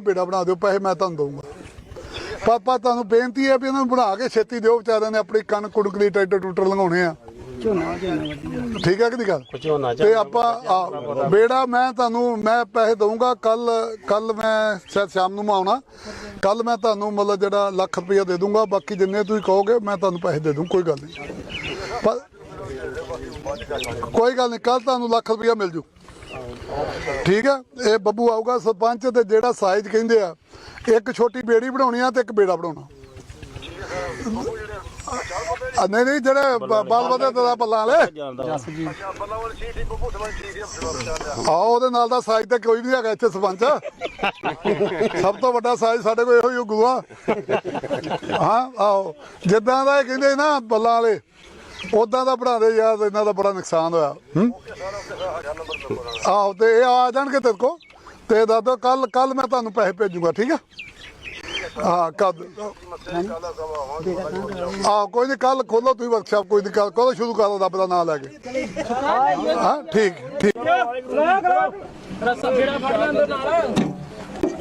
ਬੇੜਾ ਬਣਾ ਦਿਓ ਪੈਸੇ ਮੈਂ ਤੁਹਾਨੂੰ ਦਊਂਗਾ। ਪਾਪਾ ਤੁਹਾਨੂੰ ਬੇਨਤੀ ਹੈ ਵੀ ਇਹਨਾਂ ਨੂੰ ਬਣਾ ਕੇ ਛੇਤੀ ਦਿਓ ਵਿਚਾਰਿਆਂ ਨੇ ਆਪਣੀ ਕਣਕ ਕੁੜਕ ਦੀ ਟਰੈਕਟਰ ਟੂਟਰ ਲੰਘਾਉਣੇ ਆ। ਠੀਕ ਹੈ ਕਿ ਨਹੀਂ ਗੱਲ? ਤੇ ਆਪਾਂ ਬੇੜਾ ਮੈਂ ਤੁਹਾਨੂੰ ਮੈਂ ਪੈਸੇ ਦਊਂਗਾ ਕੱਲ ਕੱਲ ਮੈਂ ਸ਼ਾਇਦ ਸ਼ਾਮ ਨੂੰ ਆਉਣਾ। ਕੱਲ ਮੈਂ ਤੁਹਾਨੂੰ ਮਤਲਬ ਜਿਹੜਾ ਲੱਖ ਰੁਪਇਆ ਦੇ ਦੂੰਗਾ ਬਾਕੀ ਜਿੰਨੇ ਤੁਸੀਂ ਕਹੋਗੇ ਮੈਂ ਤੁਹਾਨੂੰ ਪੈਸੇ ਦੇ ਦੂੰ ਕੋਈ ਗੱਲ ਨਹੀਂ। ਕੋਈ ਗੱਲ ਨਹੀਂ ਕੱਲ ਤੁਹਾਨੂੰ ਲੱਖ ਰੁਪਇਆ ਮਿਲ ਜੂ। ਠੀਕ ਹੈ? ਇਹ ਬੱਬੂ ਆਊਗਾ ਸਰਪੰਚ ਤੇ ਜਿਹੜਾ ਸਾਈਜ਼ ਕਹਿੰਦੇ ਆ ਇੱਕ ਛੋਟੀ ਬੇੜੀ ਬਣਾਉਣੀ ਆ ਤੇ ਇੱਕ ਬੇੜਾ ਬਣਾਉਣਾ। ਆ, ਨਹੀਂ ਨਹੀਂ ਜਿਹੜੇ ਬਾਲ ਵਧੇ ਦਾ ਬੱਲਾ ਵਾਲੇ ਆ ਉਹਦੇ ਨਾਲ ਦਾ ਸਾਈਜ਼ ਤੇ ਕੋਈ ਨਹੀਂ ਹੈਗਾ ਇੱਥੇ ਸਰਪੰਚ। ਸਭ ਤੋਂ ਵੱਡਾ ਸਾਈਜ਼ ਸਾਡੇ ਕੋਲ ਇਹੋ ਹੀ ਗੁਆ ਹਾਂ ਆਓ ਜਿੱਦਾਂ ਦਾ ਇਹ ਕਹਿੰਦੇ ਨਾ ਬੱਲਾਂ ਵਾਲੇ ਉਦਾਂ ਦਾ ਬਣਾ ਯਾਰ, ਇਹਨਾਂ ਦਾ ਬੜਾ ਨੁਕਸਾਨ ਹੋਇਆ। ਹੂੰ? ਆਹੋ, ਤੇ ਇਹ ਆ ਜਾਣਗੇ ਤੇਰੇ ਕੋ ਤੇ ਦਾਦੋ, ਕੱਲ ਕੱਲ ਮੈਂ ਤੁਹਾਨੂੰ ਪੈਸੇ ਭੇਜੂਗਾ, ਠੀਕ ਹੈ ਹਾਂ ਕਦ ਆ ਕੋਈ ਨਹੀਂ ਕੱਲ ਖੋਲੋ ਤੁਸੀਂ ਵਰਕਸ਼ਾਪ ਕੋਈ ਨਹੀਂ ਕੱਲ ਕਦੋਂ ਸ਼ੁਰੂ ਕਰੋ ਰੱਬ ਦਾ ਨਾਮ ਲੈ ਕੇ। ਹਾਂ, ਠੀਕ ਠੀਕ।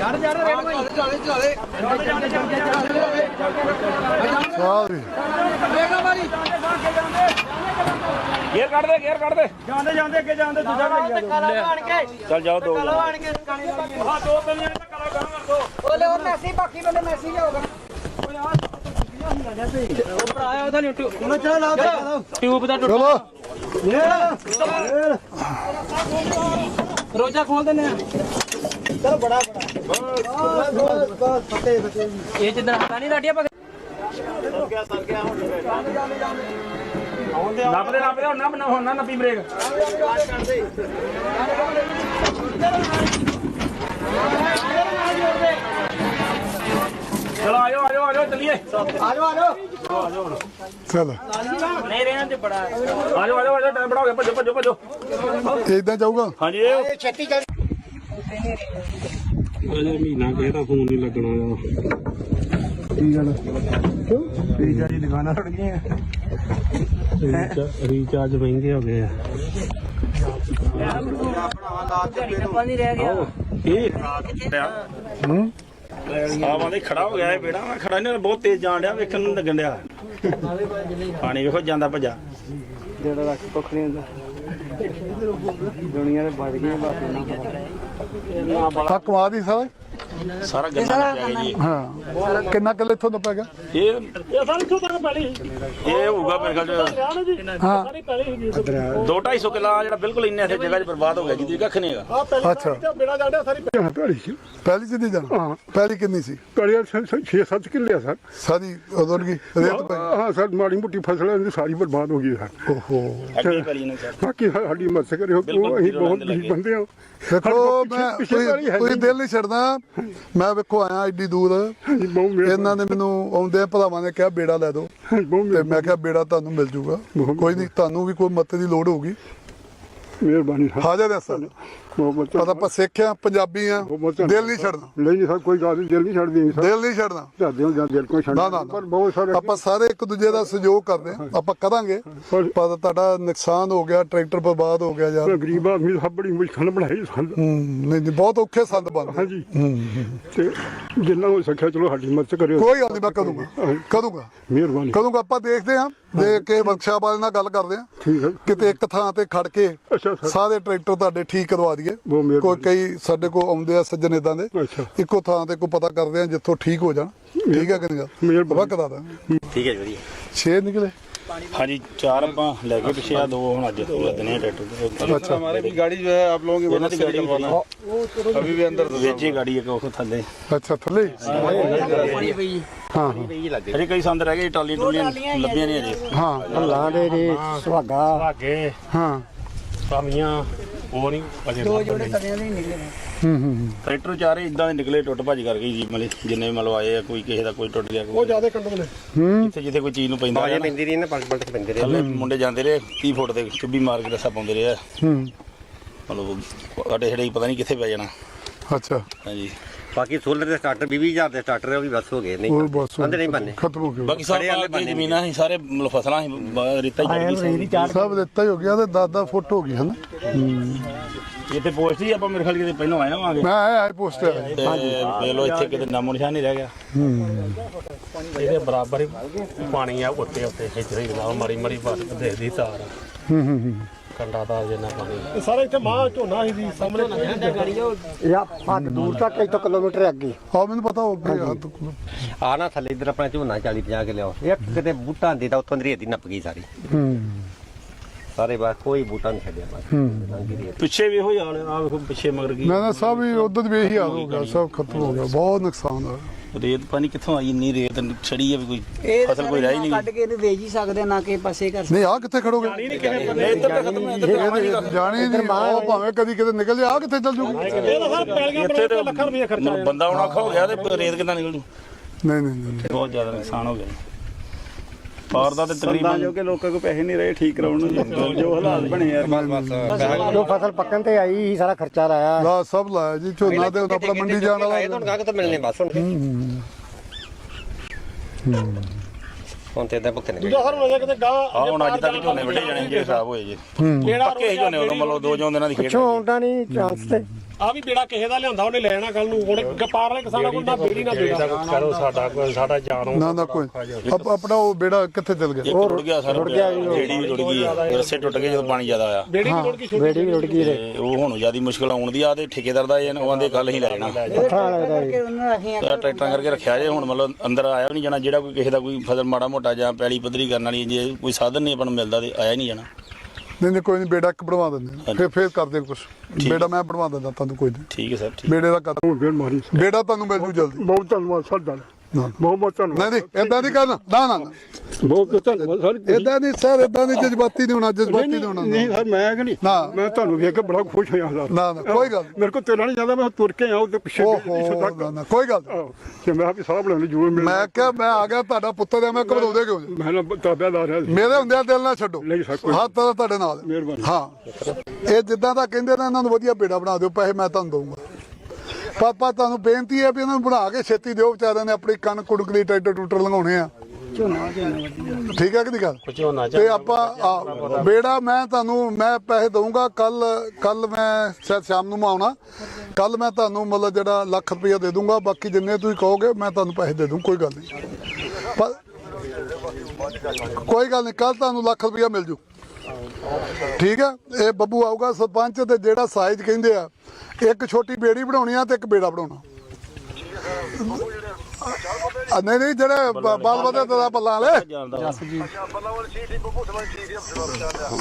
ਯਾਰ ਯਾਰ ਰੇਡ ਚਲਾ ਚਲਾ ਵੀ ਗੇਰ ਕੱਢ ਦੇ ਗੇਰ ਕੱਢ ਦੇ। ਜਾਂਦੇ ਜਾਂਦੇ ਅੱਗੇ ਜਾਂਦੇ ਦੂਜਾ ਵੀ ਚੱਲ ਜਾਓ ਦੋ ਜਣੇ। ਹਾਂ ਦੋ ਤਿੰਨ ਜਣੇ ਤਾਂ ਕਲਾ ਦੋ। ਬੋਲੇ ਉਹ ਮੈਸੀ ਬਾਕੀ ਬੰਦੇ ਮੈਸੀ ਜਾਊਗਾ ਉਹ ਭਰਾ ਆਇਆ ਉਹਦਾ ਨਹੀਂ ਟਿਊਬ। ਚਲ ਲਾ ਟਿਊਬ ਦਾ ਟੁੱਟ ਚਲੋ। ਰੋਜਾ ਖੋਲ ਦਿੰਦੇ ਆ। ਇਹ ਜਿੱਦਾਂ ਹਟਾ ਨਹੀਂ ਲਾਟੀਆਂ ਪਾ ਨੱਪ ਦੇ ਨੱਪ ਦੇ ਹੁਣ ਨਾ ਬਣਾ ਹੁਣ ਨਾ ਨੱਪੀ ਬ੍ਰੇਕ ਚਲੋ ਆਜੋ ਆਜੋ ਆਜੋ। ਚੱਲੀਏ ਚਲ। ਨਹੀਂ ਰਹਿਣ ਤੇ ਬੜਾ। ਆਜੋ ਆਜੋ ਆਜੋ ਟਾਈਮ ਬਣਾਓਗੇ ਭੱਜੋ ਭੱਜੋ ਭੱਜੋ। ਇਦਾਂ ਜਾਊਗਾ। ਹਾਂਜੀ ਇਹ ਛੇਤੀ ਚੱਲ। ਅਜੇ ਮਹੀਨਾ ਕਿਸੇ ਦਾ ਫੋਨ ਨਹੀਂ ਲੱਗਣਾ ਰੀਚਾਰਜ ਮਹਿੰਗੇ ਹੋ ਗਏ ਆ। ਪਾਣੀ ਰਹਿ ਗਿਆ ਇਹ ਹੂੰ? ਆਵਾਂ ਦੇ ਖੜਾ ਹੋ ਗਿਆ ਇਹ ਬੇੜਾ। ਮੈਂ ਖੜਾ ਨਹੀਂ ਬਹੁਤ ਤੇਜ਼ ਜਾਣ ਡਿਆ ਵੇਖਣ ਨੂੰ ਲੱਗਣ ਡਿਆ। ਪਾਣੀ ਵੇਖੋ ਜਾਂਦਾ ਭੱਜਾ। ਜਿਹੜਾ ਰੱਖ ਕੁੱਖ ਨਹੀਂ ਹੁੰਦਾ। ਦੁਨੀਆ ਦੇ ਵੱਜ ਗਏ ਬਸ। ਤੱਕ ਕਮਾ ਦੀ ਸਾਰਾ ਸਾਰਾ ਗੰਨਾ ਲੱਗਿਆ ਗਿਆ ਜੀ। ਹਾਂ। ਕਿੰਨਾ ਕਿੱਲੇ ਇੱਥੋਂ ਦਾ ਪੈ ਗਿਆ? ਇਹ ਇਹ ਸਾਨੂੰ ਕਿਉਂ ਤੱਕ ਪਹਿਲੀ ਇਹ ਹੋਊਗਾ ਮੇਰੇ ਖਿਆਲ ਚ। ਜੀ ਹਾਂ। ਪਹਿਲੀ ਹੀ 2 250 ਕਿੱਲਾ ਜਿਹੜਾ ਬਿਲਕੁਲ ਇੰਨੇ ਇੱਥੇ ਜਗ੍ਹਾ 'ਚ ਬਰਬਾਦ ਹੋ ਗਿਆ ਜਿਹਦੀ ਕੱਖ ਨਹੀਂ ਹੈਗਾ। ਆ ਪਹਿਲੀ ਅੱਛਾ। ਤੇ ਬਿਨਾ ਜਾਂਦੇ ਸਾਰੀ ਪਹਿਲੀ ਸੀ। ਪਹਿਲੀ ਨਹੀਂ ਜਾਣਾ? ਪਹਿਲੀ ਕਿੰਨੀ ਸੀ? ਕੜਿਆ 6-7 ਕਿੱਲੇ ਆ ਸਰ। ਸਾਰੀ ਉਦੋਂ ਕੀ ਰੇਤ ਪਈ। ਹਾਂ ਸਰ ਮਾੜੀ ਮੋਟੀ ਫਸਲ ਇਹਦੀ ਸਾਰੀ ਬਰਬਾਦ ਹੋ ਗਈ ਸਰ। ਓਹੋ। ਨੂੰ ਬਾਕੀ ਸਾ- ਸਾਡੀ ਮਦਦ ਕਰਿਓ ਅਸੀਂ ਬਹੁਤ ਗਰੀਬ ਬੰਦੇ ਹਾਂ ਦੇਖੋ ਮੈਂ ਹੈ ਨਹੀਂ। ਦਿਲ ਨਹੀਂ ਛੱਡਦਾ। ਮੈਂ ਵੇਖੋ ਆਇਆ ਏਡੀ ਦੂਰ। ਇਹਨਾਂ ਨੇ ਮੈਨੂੰ ਆਉਂਦੇ ਭਰਾਵਾਂ ਨੇ ਕਿਹਾ ਬੇੜਾ ਲੈ ਦਿਓ। ਬਹੁਤ ਤੇ ਮੈਂ ਕਿਹਾ ਬੇੜਾ ਤੁਹਾਨੂੰ ਮਿਲ ਜੂਗਾ। ਕੋਈ ਨਹੀਂ ਤੁਹਾਨੂੰ ਵੀ ਕੋਈ ਮੱਤ ਦੀ ਲੋੜ ਹੋਊਗੀ। ਮਿਹਰਬਾਨੀ ਹਾਜ਼ਰ ਹੈ ਸਰ। ਪਤਾ ਆਪਾਂ ਸਿੱਖ ਆ ਪੰਜਾਬੀ ਆ ਦਿਲ ਨਹੀਂ ਛੱਡਣਾ। ਨਹੀਂ ਸਰ ਕੋਈ ਗੱਲ ਨਹੀਂ ਦਿਲ ਨਹੀਂ ਛੱਡਦੀ ਸਰ। ਦਿਲ ਨਹੀਂ ਛੱਡਣਾ। ਝਾਦੇ ਹੋ ਜਾਂ ਦਿਲ ਕੋਈ ਛੱਡ ਨਾ ਨਾ ਪਰ ਬਹੁਤ ਸਾਰੇ ਆਪਾਂ ਸਾਰੇ ਇੱਕ ਦੂਜੇ ਦਾ ਸਹਿਯੋਗ ਕਰਦੇ ਆ ਆਪਾਂ ਕਰਾਂਗੇ ਪਰ- ਤੁਹਾਡਾ ਨੁਕਸਾਨ ਹੋ ਗਿਆ ਟਰੈਕਟਰ ਬਰਬਾਦ ਹੋ ਗਿਆ ਯਾਰ ਗਰੀਬ ਆਦਮੀ ਸਭ ਬੜੀ ਮੁਸ਼ਕਲ ਬਣਾਈ ਸੰਦ ਨਹੀਂ ਨਹੀਂ ਬਹੁਤ ਔਖੇ ਸੰਦ ਬਣ ਹਾਂਜੀ। ਤੇ ਜਿੰਨਾ ਹੋ ਸਕਿਆ ਚਲੋ ਸਾਡੀ ਮਦਦ ਕਰਿਓ। ਕੋਈ ਗੱਲ ਨਹੀਂ ਮੈਂ ਕਰੂੰਗਾ। ਕਰੂੰਗਾ। ਮਿਹਰਬਾਨੀ। ਕਰੂੰਗਾ ਆਪਾਂ ਦੇਖਦੇ ਹਾਂ। ਦੇਖ ਕੇ ਵਰਕਸ਼ਾਪ ਵਾਲੇ ਨਾਲ ਗੱਲ ਕਰਦੇ ਹਾਂ ਠੀਕ ਹੈ ਕਿਤੇ ਇੱਕ ਥਾਂ ਤੇ ਖੜ ਕੇ ਅੱਛਾ ਸਰ ਸਾਰੇ ਟਰੈਕਟਰ ਤੁਹਾਡੇ ਠੀਕ ਕਰਵਾ ਦਈਏ। ਬਹੁਤ ਮਿਹਰਬਾਨੀ। ਕੋਈ ਕਈ ਸਾਡੇ ਕੋਲ ਆਉਂਦੇ ਆ ਸੱਜਣ ਇਦਾਂ ਦੇ। ਅੱਛਾ। ਇੱਕੋ ਥਾਂ ਤੇ ਕੋਈ ਪਤਾ ਕਰਦੇ ਆ ਜਿੱਥੋਂ ਠੀਕ ਹੋ ਜਾਣ। ਠੀਕ ਹੈ ਕਿ ਨਹੀਂ ਮਿਹਰਬਾਨੀ। ਕਰਾ ਦਾਂਗੇ ਠੀਕ ਹੈ ਜੀ ਵਧੀਆ। 6 ਨਿਕਲੇ। ਹਾਂਜੀ ਚਾਰ ਆਪਾਂ ਲੈ ਕੇ ਪਿਛੇ ਆ ਦੋ ਹੁਣ ਅੱਜ ਲੱਦਨੇ ਆ ਟਰੈਕਟਰ ਅੱਛਾ हमारे भी गाड़ी जो है आप लोगों की ਇਹਨਾਂ मदद ਦੀ से ਗਾੜੀ निकलवाना अभी भी अंदर ਵਿੱਚ ਹੀ ਗਾੜੀ ਇੱਕ ਉਹ ਥੱਲੇ ਅੱਛਾ ਥੱਲੇ ਪਾਣੀ ਪਈ ਹਾਂ ਹਾਂ ਅਜੇ ਕਈ ਸੰਦ ਰਹਿ ਗਏ ਟਾਲੀ ਟੁਲੀਆਂ ਲੱਭੀਆਂ ਨਹੀਂ ਅਜੇ ਹਾਂ ਲਾ ਦੇ ਰੇ ਸੁਹਾਗਾ ਭਾਗੇ ਹਾਂ ਕਾਮੀਆਂ ਉਹ ਨਹੀਂ ਅਜੇ ਦੋ ਜੋੜੇ ਤਵਿਆਂ ਦੇ ਹੀ ਨਿਕਲੇ ਹੂੰ ਹੂੰ ਹੂੰ। ਟਰੈਕਟਰ ਚਾਰੇ ਇਦਾਂ ਦੇ ਨਿਕਲੇ ਟੁੱਟ ਭੱਜ ਕਰ ਗਈ ਜੀ ਮਤਲਬ ਜਿੰਨੇ ਮਤਲਬ ਆਏ ਆ ਕੋਈ ਕਿਸੇ ਦਾ ਕੋਈ ਟੁੱਟ ਗਿਆ ਉਹ ਜ਼ਿਆਦਾ ਕੰਡ ਬਲੇ ਜਿੱਥੇ ਜਿੱਥੇ ਕੋਈ ਚੀਜ਼ ਨੂੰ ਪੈਂਦਾ ਬਾਜੇ ਰਿਹਾ ਨਾ, ਪੈਂਦੀ ਰਹੀ ਨਾ ਪਲਟ ਪਲਟ ਪੈਂਦੇ ਰਹੇ। ਥੱਲੇ ਮੁੰਡੇ ਜਾਂਦੇ ਰਹੇ 30 ਫੁੱਟ ਤੇ ਚੁੱਭੀ ਮਾਰ ਕੇ ਰੱਸਾ ਪਾਉਂਦੇ ਰਹੇ ਆ। ਹੂੰ। ਮਤਲਬ ਅੜੇ ਹੜੇ ਪਤਾ ਨਹੀਂ ਕਿੱਥੇ ਪੈ ਜਾਣਾ। ਅੱਛਾ। ਹਾਂਜੀ। ਬਾਕੀ ਸੋਲਰ ਦੇ ਸਟਾਰਟਰ 20000 ਦੇ ਸਟਾਰਟਰ ਉਹ ਵੀ ਬਸ ਹੋ ਗਏ ਨਹੀਂ ਉਹ ਬਸ ਨਹੀਂ ਬੰਨੇ ਖਤਮ ਹੋ ਗਿਆ ਬਾਕੀ ਸਭ ਖੜੇ ਵਾਲੇ ਪਾਲੇ ਜ਼ਮੀਨਾਂ ਸੀ ਸਾਰੇ ਫਸਲਾਂ ਸੀ ਬ- ਰੇਤਾ ਹੀ ਚੜ ਗਈ ਸਭ ਦਿੱਤਾ ਹੀ ਹੋ ਗਿਆ ਤੇ 10 ਫੁੱਟ ਹੋ ਗਈ ਹਨ? ਇੱਥੇ ਪੋਸਟ ਹੀ ਆਪਾਂ ਮੇਰੇ ਖਿਆਲ ਕਿਤੇ ਪਹਿਲਾਂ ਆਏ ਹੋਵਾਂਗੇ। ਮੈਂ ਆਇਆ ਆਇਆ ਪੋਸਟ ਆਇਆ ਤੇ ਵੇਖ ਲਓ ਇੱਥੇ ਕਿਤੇ ਨਾਮੋ ਨਿਸ਼ਾਨ ਨਹੀਂ ਰਹਿ ਗਿਆ। ਇਹਦੇ ਬਰਾਬਰ ਹੀ ਪਾਣੀ ਆ ਉੱਤੇ ਉੱਤੇ ਇੱਧਰ ਹੀ ਲਾਓ ਮਾਰੀ ਮਾਰੀ ਬਸ ਦੇਖਦੀ ਤਾਰ। ਹੂੰ ਹੂੰ ਹੂੰ। ਕੰਡਾ ਦਾ ਜਿੰਨਾ ਪਾਣੀ। ਸਾਰੇ ਇੱਥੇ ਮਾਂ ਝੋਨਾ ਸੀ ਦੀ ਸਾਹਮਣੇ। ਯਾ ਹੱਦ ਦੂਰ ਤੱਕ ਇੱਥੋਂ ਕਿਲੋਮੀਟਰ ਅੱਗੇ। ਹਾਂ ਮੈਨੂੰ ਪਤਾ ਹੋ ਗਿਆ ਯਾਰ ਤੂੰ- ਆ ਨਾ ਥੱਲੇ ਇੱਧਰ ਆਪਣਾ ਝੋਨਾ 40 50 ਕੇ ਲਿਆਓ ਇੱਕ ਕਿਤੇ ਬੂਟਾ ਦੇ ਤਾਂ ਉੱਥੋਂ ਦੀ ਰੇਤੀ ਨੱਪ ਗਈ ਸਾਰੀ। ਹੂੰ। ਸਾਰੇ ਬਸ ਕੋਈ ਬੂਟਾ ਨਹੀਂ ਛੱਡਿਆ ਬਸ। ਰੇਤ ਪਿੱਛੇ ਵੀ ਇਹੋ ਹਾਲ ਆ ਵੇਖੋ ਪਿੱਛੇ ਮਗਰ ਕੀ ਮੈਂ ਨਾ ਸਭ ਹੀ ਉਧਰ ਵੀ ਇਹੀ ਹਾਲ ਹੋ ਗਿਆ ਸਭ ਖਤਮ ਹੋ ਗਿਆ ਬਹੁਤ ਨੁਕਸਾਨ ਹੋਇਆ। ਰੇਤ ਪਾਣੀ ਕਿੱਥੋਂ ਆਈ ਇੰਨੀ ਰੇਤ ਛੜੀ ਆ ਵੀ ਕੋਈ ਇਹ ਫਸਲ ਕੋਈ ਰਹਿ ਹੀ ਨਹੀਂ ਕੱਢ ਕੇ ਇਹਨੂੰ ਵੇਚ ਹੀ ਸਕਦੇ ਨਾ ਕਿ ਪਾਸੇ ਕਰ ਨਹੀਂ ਆ ਕਿੱਥੇ ਖੜੋਗੇ? ਇੱਧਰ ਤਾਂ ਖਤਮ ਹੈ ਇੱਧਰ ਤਾਂ ਪਾਣੀ ਦਾ ਜਾਣੀ ਨਹੀਂ ਉਹ ਭਾਵੇਂ ਕਦੀ ਕਿਤੇ ਨਿਕਲ ਜਾ ਆ ਕਿੱਥੇ ਚੱਲ ਜੂਗੀ? ਇਹ ਤਾਂ ਸਰ ਪੈਲੀਆਂ ਇੱਥੇ ਬਣਾ ਲੱਖਾਂ ਰੁਪਏ ਖਰਚਾ ਤੇ ਬੰਦਾ ਹੁਣ ਔਖਾ ਹੋ ਗਿਆ ਤੇ ਰੇਤ ਕਿੱਦਾਂ ਨਿਕਲ? ਜੂ ਨਹੀਂ ਨਹੀਂ ਨਹੀਂ। ਬਹੁਤ ਜ਼ਿਆਦਾ ਨੁਕਸਾਨ ਹੋ ਗਿਆ। ਸਾਰਦਾ ਤੇ ਸੰਦਾਂ ਤਕਰੀਬਨ ਜੋ ਕਿ ਲੋਕਾਂ ਕੋਲ ਪੈਸੇ ਨਹੀਂ ਰਹੇ ਠੀਕ ਕਰਾਉਣ ਨੂੰ। ਜੋ ਹਾਲਾਤ ਬਣੇ ਯਾਰ ਜੋ ਫਸਲ ਪੱਕਣ ਤੇ ਆਈ ਸੀ ਸਾਰਾ ਖਰਚਾ ਲਾਇਆ। ਲਾ ਸਭ ਲਾਇਆ ਜੀ ਝੋਨਾ ਤੇ ਹੁਣ ਆਪਣਾ ਮੰਡੀ ਜਾਣ ਵਾਲਾ ਤੁਹਾਨੂੰ ਗਾਹਕ ਤਾਂ ਮਿਲਨੇ ਬਸ ਹੁਣ। ਹੁਣ ਤੇ ਇਦਾਂ ਭੁਗਤਣੇ ਦੂਜਾ ਹਰ ਮਜ਼ਾ ਕਿਤੇ ਗਾ ਆ ਹੁਣ ਅੱਜ ਤੱਕ ਝੋਨੇ ਵੱਢੇ ਜਾਣੇ ਜੇ ਹਿਸਾਬ ਹੋਏ ਜੇ। ਕਿਹੜਾ ਪੱਕੇ ਹੀ ਝੋਨੇ ਉਦੋਂ ਮਤਲਬ ਦੋ ਜੋਂ ਦਿਨਾਂ ਦੀ ਖੇਡ ਪਿੱਛੋਂ ਆਉਂਦਾ ਨਹੀਂ ਚਾਂਸ ਤੇ। ਆ ਵੀ ਬੇੜਾ ਕਿਸੇ ਦਾ ਲਿਆਂਦਾ ਉਹਨੇ ਲੈਣਾ ਕੱਲ ਨੂੰ। ਹੁਣ ਪਾਰ ਵਾਲੇ ਕਿਸਾਨਾਂ ਕੋਲ ਨਾ ਬੇੜੀ ਨਾ ਬੇੜਾ। ਕਰੋ ਸਾਡਾ ਕੋਈ ਸਾਡਾ ਜਾਨੋਂ ਨਾ ਨਾ ਕੋਈ। ਆਪ- ਆਪਣਾ ਉਹ ਬੇੜਾ ਕਿੱਥੇ ਚੱਲ ਗਿਆ? ਇੱਕ ਟੁੱਟ ਗਿਆ ਸਰ ਜਿਹੜੀ ਵੀ ਟੁੱਟ ਗਈ ਆ। ਰੱਸੇ ਟੁੱਟ ਗਏ ਜਦੋਂ ਪਾਣੀ ਜ਼ਿਆਦਾ ਆਇਆ। ਬੇੜੀ ਵੀ ਤੋੜ ਕੇ ਛੋਟੀ ਬੇੜੀ ਵੀ ਉੜ ਗਈ ਰੇ ਤੇ ਉਹ ਹੁਣ ਜਿਆਦੀ ਮੁਸ਼ਕਲ ਆਉਣ ਦੀ ਆ ਤੇ ਠੇਕੇਦਾਰ ਦਾ ਇਹ ਉਹ ਆਂਦੇ ਕੱਲ ਹੀ ਲੈ ਜਾਣਾ। ਕਰਕੇ ਉਹਨਾਂ ਰੱਖੀਆਂ ਤਾਂ ਟਰੈਕਟਰਾਂ ਕਰਕੇ ਰੱਖਿਆ ਜੇ ਹੁਣ ਮਤਲਬ ਅੰਦਰ ਆਇਆ ਵੀ ਨਹੀਂ ਜਾਣਾ ਜਿਹੜਾ ਕੋਈ ਕਿਸੇ ਦਾ ਕੋਈ ਫਸਲ ਮਾੜਾ ਮੋਟਾ ਜਾਂ ਪੈਲੀ ਪੱਧਰੀ ਕਰਨ ਵਾਲੀ ਜੇ ਕੋਈ ਸਾਧਨ ਨਹੀਂ ਆਪਾਂ ਨੂੰ ਮਿਲਦਾ ਤੇ ਆਇਆ ਨਹੀਂ ਜਾਣਾ। ਨਹੀਂ ਨਹੀਂ ਕੋਈ ਨਹੀਂ ਬੇੜਾ ਇੱਕ ਬਣਵਾ ਦਿੰਦੇ ਆ। ਫਿਰ ਫਿਰ ਕਰਦੇ ਕੁਝ ਬੇੜਾ ਮੈਂ ਬਣਵਾ ਦਿੰਦਾ ਤੁਹਾਨੂੰ ਕੋਈ ਨਹੀਂ। ਠੀਕ ਹੈ ਸਰ ਠੀਕ। ਬੇੜੇ ਦਾ ਕਰ ਹੁਣ ਫੇਰ ਮਾਰੀ। ਬੇੜਾ ਤੁਹਾਨੂੰ ਮਿਲ ਜੂ ਜਲਦੀ। ਬਹੁਤ ਧੰਨਵਾਦ ਸਾਡਾ। ਬਹੁਤ ਬਹੁਤ ਧੰਨਵਾਦ ਨਹੀਂ ਨਹੀਂ ਇਦਾਂ ਨਹੀਂ ਕਰਨਾ। ਨਾ ਨਾ ਨਾ। ਬਹੁਤ ਧੰਨਵਾਦ ਸਰ ਇਦਾਂ ਨਹੀਂ ਸਰ ਇਦਾਂ ਨਹੀਂ ਜਜ਼ਬਾਤੀ ਨਹੀਂ ਹੋਣਾ ਜਜ਼ਬਾਤੀ ਨਹੀਂ ਹੋਣਾ। ਨਹੀਂ ਸਰ ਮੈਂ ਕਿ ਨਹੀਂ? ਨਾ। ਮੈਂ ਤੁਹਾਨੂੰ ਵੇਖ ਕੇ ਬੜਾ ਖੁਸ਼ ਹੋਇਆ ਸਰ। ਨਾ ਨਾ ਕੋਈ ਗੱਲ ਮੇਰੇ ਕੋਲ ਤੇਰਾ ਨਹੀਂ ਜਾਂਦਾ ਮੈਂ ਤੁਰ ਕੇ ਆਇਆ ਉਹਦੇ ਪਿੱਛੇ ਓਹੋ ਤੱਕ ਨਾ ਨਾ ਕੋਈ ਗੱਲ ਨਹੀਂ। ਆਹੋ, ਤੇ ਮੈਂ ਵੀ ਸਾਹਬ ਲੈਣ ਜੂਰ ਮਿਲ ਮੈਂ ਕਿਹਾ ਮੈਂ ਆ ਗਿਆ ਤੁਹਾਡਾ ਪੁੱਤਰ ਆ ਮੈਂ ਘਬਰਾਉਂਦੇ ਕਿਉਂ ਜੀ? ਮੈਂ ਨਾ ਤਾਬਿਆ ਲਾ ਰਿਹਾ ਸੀ। ਮੇਰੇ ਹੁੰਦਿਆਂ ਦਿਲ ਨਾ ਛੱਡੋ। ਨਹੀਂ ਸਰ, ਕੋਈ- ਹੱਥ ਤਾਂ ਤੁਹਾਡੇ ਨਾਲ। ਹੈ। ਮਿਹਰਬਾਨੀ। ਹਾਂ। ਇਹ ਜਿੱਦਾਂ ਦਾ ਕਹਿੰਦੇ ਨੇ ਇਹਨਾਂ ਨੂੰ ਵਧੀਆ ਬੇੜਾ ਬਣਾ ਦਿਓ ਪੈਸੇ ਮੈਂ ਤੁਹਾਨੂੰ ਦਊਂਗਾ। ਪਾਪਾ ਤੁਹਾਨੂੰ ਬੇਨਤੀ ਹੈ ਵੀ ਇਹਨਾਂ ਨੂੰ ਬਣਾ ਕੇ ਛੇਤੀ ਦਿਓ ਵਿਚਾਰਿਆਂ ਨੇ ਆਪਣੀ ਕਣਕ ਕੁੜਕ ਲਈ ਟਰੈਕਟਰ ਟੂਟਰ ਲੰਘਾਉਣੇ ਆ। ਠੀਕ ਹੈ ਕਿ ਨਹੀਂ ਗੱਲ? ਝੋਨਾ ਤੇ ਆਪਾਂ ਆ, ਬੇੜਾ ਮੈਂ ਤੁਹਾਨੂੰ ਮੈਂ ਪੈਸੇ ਦਊਂਗਾ ਕੱਲ ਕੱਲ ਮੈਂ ਸ਼ਾਇਦ ਸ਼ਾਮ ਨੂੰ ਮੈਂ ਆਉਣਾ। ਕੱਲ ਮੈਂ ਤੁਹਾਨੂੰ ਮਤਲਬ ਜਿਹੜਾ ਲੱਖ ਰੁਪਇਆ ਦੇ ਦੂੰਗਾ ਬਾਕੀ ਜਿੰਨੇ ਤੁਸੀਂ ਕਹੋਗੇ ਮੈਂ ਤੁਹਾਨੂੰ ਪੈਸੇ ਦੇ ਦੂੰ ਕੋਈ ਗੱਲ ਨਹੀਂ। ਕੋਈ ਗੱਲ ਨਹੀਂ ਕੱਲ ਤੁਹਾਨੂੰ ਲੱਖ ਰੁਪਇਆ ਮਿਲ ਜੂ। ਠੀਕ ਆ? ਇਹ ਬੱਬੂ ਆਊਗਾ ਸਰਪੰਚ ਤੇ ਜਿਹੜਾ ਸਾਈਜ਼ ਕਹਿੰਦੇ ਆ ਇੱਕ ਛੋਟੀ ਬੇੜੀ ਬਣਾਉਣੀ ਆ ਤੇ ਇੱਕ ਬੇੜਾ ਬਣਾਉਣਾ। ਆ, ਨਹੀਂ ਨਹੀਂ ਜਿਹੜੇ ਬਾਲ ਬਦੇ ਦਾ ਪੱਲਾ ਵਾਲੇ। ਜਾਣਦਾ